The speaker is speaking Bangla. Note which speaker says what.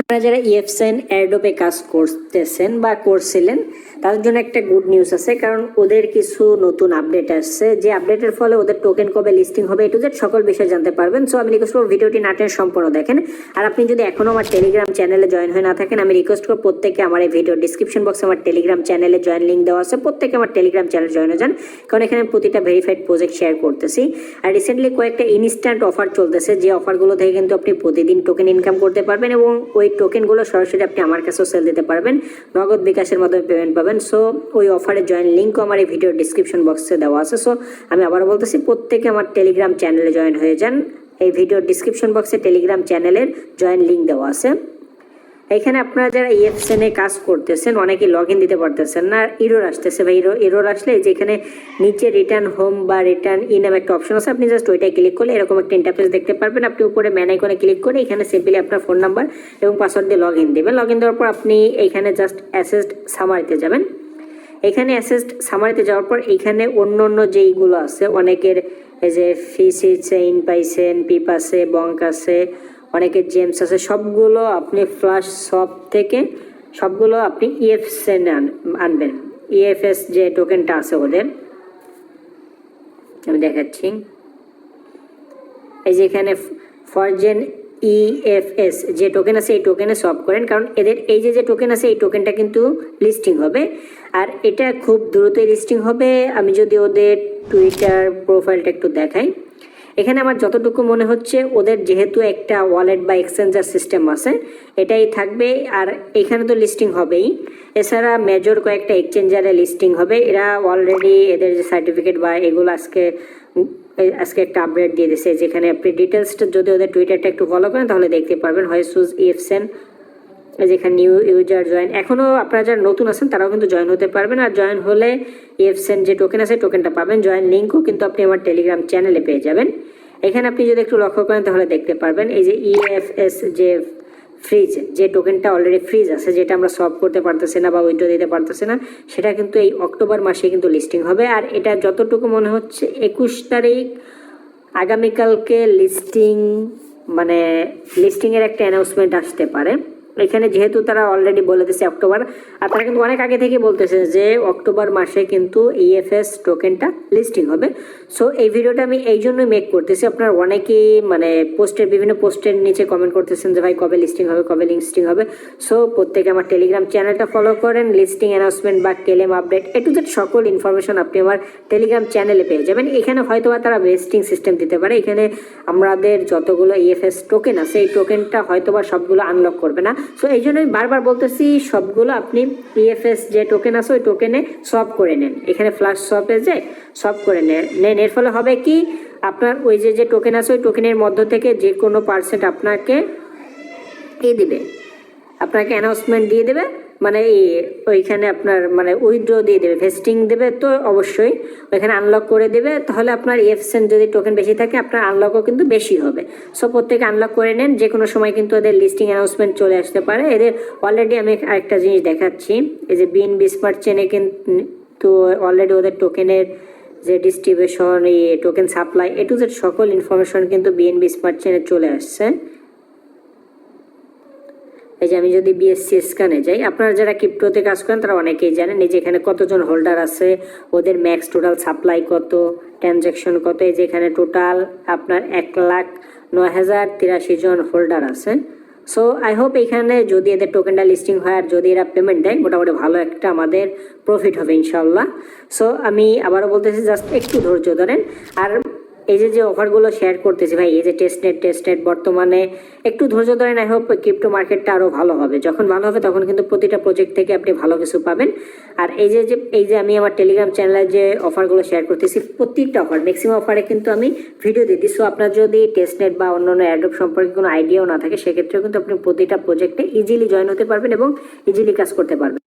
Speaker 1: আপনারা যারা ইএফসেন এয়ারডোপে কাজ করতেছেন বা করছিলেন, তাদের জন্য একটা গুড নিউজ আছে, কারণ ওদের কিছু নতুন আপডেট আসছে। যে আপডেটের ফলে ওদের টোকেন কবে লিস্টিং হবে এটু জেড সকল বিষয় জানতে পারবেন। সো আমি রিকোয়েস্ট করব ভিডিওটি নাটেন সম্পূর্ণ দেখেন। আর আপনি যদি এখনও আমার টেলিগ্রাম চ্যানেলে জয়েন হয়ে না থাকেন, আমি রিকোয়েস্ট করব প্রত্যেকে আমার এই ভিডিও ডিসক্রিপশন বক্সে আমার টেলিগ্রাম চ্যানেলে জয়েন লিঙ্ক দেওয়া আছে। প্রত্যেকে আমার টেলিগ্রাম চ্যানেল জয়েন হয়ে যান, কারণ এখানে প্রতিটা ভেরিফাইড প্রজেক্ট শেয়ার করতেছি। আর রিসেন্টলি কয়েকটা ইনস্ট্যান্ট অফার চলতেছে, যে অফারগুলো থেকে কিন্তু আপনি প্রতিদিন টোকেন ইনকাম করতে পারবেন এবং ওই টোকেনগুলো সরাসরি আপনি আমার কাছেও সেল দিতে পারবেন। নগদ বিকাশের মাধ্যমে পেমেন্ট পাবেন। সো ওই অফারের জয়েন লিঙ্কও আমার এই ভিডিও ডিসক্রিপশন বক্সে দেওয়া আছে। সো আমি আবার বলতেছি, প্রত্যেকে আমার টেলিগ্রাম চ্যানেলে জয়েন হয়ে যান। এই ভিডিও ডিসক্রিপশন বক্সে টেলিগ্রাম চ্যানেলের জয়েন লিঙ্ক দেওয়া আছে। এখানে আপনারা যারা E ইএফসেন এ কাজ করতেছেন অনেকে লগ ইন দিতে পারতেছেন না ইরোর আসতেছে বা ইরো ইরোর আসলে যে এখানে নিচে রিটার্ন হোম বা রিটার্ন ইন নামে একটা অপশন আছে, আপনি জাস্ট ওইটাই ক্লিক করলে এরকম একটা ইন্টারফেস দেখতে পারবেন। আপনি উপরে ম্যান আইকনে ক্লিক করে এখানে সিম্পলি আপনার ফোন নাম্বার এবং পাসওয়ার্ড দিয়ে লগ ইন দেবেন। লগ ইন দেওয়ার পর আপনি এইখানে জাস্ট অ্যাসেস্ট সামারিতে যাবেন। এখানে অ্যাসেস্ট সামারিতে যাওয়ার পর এখানে অন্য অন্য যেইগুলো আছে, অনেকের এই যে ফিসি চেইন পাইছেন পিপ আছে বঙ্ক আছে অনেকের জেমস আছে, সবগুলো আপনি ফ্লাশ শপ থেকে সবগুলো আপনি E ইএফএসএন আনবেন। ইএফএস যে টোকেনটা আছে ওদের। আমি দেখাচ্ছি। এই যে এখানে ফরজেন ইএফএস যে টোকেন আছে, এই টোকেনে সব করেন, কারণ এদের এই যে যে টোকেন আছে, এই টোকেনটা কিন্তু লিস্টিং হবে। আর এটা খুব দ্রুতই লিস্টিং হবে। আমি যদি ওদের টুইটার প্রোফাইলটা একটু দেখাই। এখানে আমার যতটুকু মনে হচ্ছে, ওদের যেহেতু একটা ওয়ালেট বা এক্সচেঞ্জার সিস্টেম আছে, এটাই থাকবে। আর এখানে তো লিস্টিং হবেই। এছাড়া মেজর কয়েকটা এক্সচেঞ্জারে লিস্টিং হবে। এরা অলরেডি এদের যে সার্টিফিকেট বা এগুলো আজকে আজকে একটা আপডেট দিয়ে দিছে যেখানে আপনি ডিটেলসটা যদি ওদের টুইটারটা একটু ফলো করেন, তাহলে দেখতে পারবেন। হয় সুজ ইএফসেন যেখানে নিউ ইউজার জয়েন এখনও আপনারা যারা নতুন আছেন, তারাও কিন্তু জয়েন হতে পারবেন। আর জয়েন হলে ইএফসেন যে টোকেন আছে টোকেনটা পাবেন। জয়েন লিঙ্কও কিন্তু আপনি আমার টেলিগ্রাম চ্যানেলে পেয়ে যাবেন। এখানে আপনি যদি একটু লক্ষ্য করেন, তাহলে দেখতে পারবেন, এই যে ইএফএস যে ফ্রিজ যে টোকেনটা অলরেডি ফ্রিজ আছে, যেটা আমরা সলভ করতে পারতেছি না বা উইড্রো দিতে পারতেছি না, সেটা কিন্তু এই অক্টোবর মাসে কিন্তু লিস্টিং হবে। আর এটা যতটুকু মনে হচ্ছে, একুশ তারিখ, আগামীকালকে লিস্টিং মানে লিস্টিংয়ের একটা অ্যানাউন্সমেন্ট আসতে পারে। এখানে যেহেতু তারা অলরেডি বলে দিচ্ছে অক্টোবর, আর তারা কিন্তু অনেক আগে থেকে বলতেছে যে অক্টোবর মাসে কিন্তু ইএফএস টোকেনটা লিস্টিং হবে। সো এই ভিডিওটা আমি এই জন্যই মেক করতেছি। আপনার অনেকেই মানে পোস্টের, বিভিন্ন পোস্টের নিচে কমেন্ট করতেছেন যে, ভাই, কবে লিস্টিং হবে, কবে লিস্টিং হবে? সো প্রত্যেকে আমার টেলিগ্রাম চ্যানেলটা ফলো করেন। লিস্টিং অ্যানাউন্সমেন্ট বা claim update A to Z সকল ইনফরমেশন আপনি আমার টেলিগ্রাম চ্যানেলে পেয়ে যাবেন। এখানে হয়তো তারা বেস্টিং সিস্টেম দিতে পারে। এখানে আমাদের যতগুলো ইএফএস টোকেন আছে, এই টোকেনটা হয়তো বা সবগুলো আনলক করবে না। সো এই জন্যই বারবার বলতেছি, সবগুলো আপনি পিএফএস যে টোকেন আছে, ওই টোকেনে সব করে নেন। এখানে ফ্লাশ সপে যে সব করে নেন। এর ফলে হবে কি, আপনার ওই যে যে টোকেন আছে, ওই টোকেনের মধ্য থেকে যে কোনো পার্সেন্ট আপনাকে এ দিবে। আপনাকে অ্যানাউন্সমেন্ট দিয়ে দেবে। মানে ওইখানে আপনার মানে উইথড্র দিয়ে দেবে ভেস্টিং দেবে তো অবশ্যই, ওইখানে আনলক করে দেবে, তাহলে আপনার এফসেন যদি টোকেন বেশি থাকে, আপনার আনলকও কিন্তু বেশি হবে। সো প্রত্যেকে আনলক করে নেন যে কোনো সময় কিন্তু ওদের লিস্টিং অ্যানাউন্সমেন্ট চলে আসতে পারে। এদের অলরেডি আমি আরেকটা জিনিস দেখাচ্ছি, এই যে বিন বিস্মার্ট চেনে কিন্তু অলরেডি ওদের টোকেনের যে ডিস্ট্রিবিউশন এই token supply A to Z সকল ইনফরমেশন কিন্তু বিএনবি স্মার্ট চেনে চলে আসছে। এই যে আমি যদি বিএসসি স্ক্যানে যাই, আপনারা যারা ক্রিপ্টোতে কাজ করেন, তারা অনেকেই জানেন, এই যে এখানে কতজন হোল্ডার আছে, ওদের ম্যাক্স টোটাল সাপ্লাই কত ট্রানজ্যাকশন কত, এই যে এখানে টোটাল আপনার এক লাখ নয় হাজার তিরাশি জন হোল্ডার আছে। সো আই হোপ এখানে যদি এদের টোকেনটা লিস্টিং হয় আর যদি এরা পেমেন্ট দেয়, মোটামুটি ভালো একটা আমাদের প্রফিট হবে ইনশাল্লাহ সো আমি আবারও বলতেছি জাস্ট একটু ধৈর্য ধরেন। আর এই যে যে অফারগুলো শেয়ার করতেছি ভাই, এই যে টেস্টনেট টেস্টনেট বর্তমানে একটু ধৈর্য ধরেন আই হোপ ক্রিপ্টো মার্কেটটা আরও ভালো হবে। যখন ভালো হবে, তখন কিন্তু প্রতিটা প্রজেক্ট থেকে আপনি ভালো কিছু পাবেন। আর এই যে যে, এই যে আমি আমার টেলিগ্রাম চ্যানেলে যে অফারগুলো শেয়ার করতেছি, প্রত্যেকটা অফার ম্যাক্সিমাম অফারে কিন্তু আমি ভিডিও দিতে সো আপনার যদি টেস্টনেট বা অন্যান্য অ্যাডপ সম্পর্কে কোনো আইডিয়াও না থাকে, সেক্ষেত্রেও কিন্তু আপনি প্রতিটা প্রজেক্টে ইজিলি জয়েন হতে পারবেন এবং ইজিলি কাজ করতে পারবেন।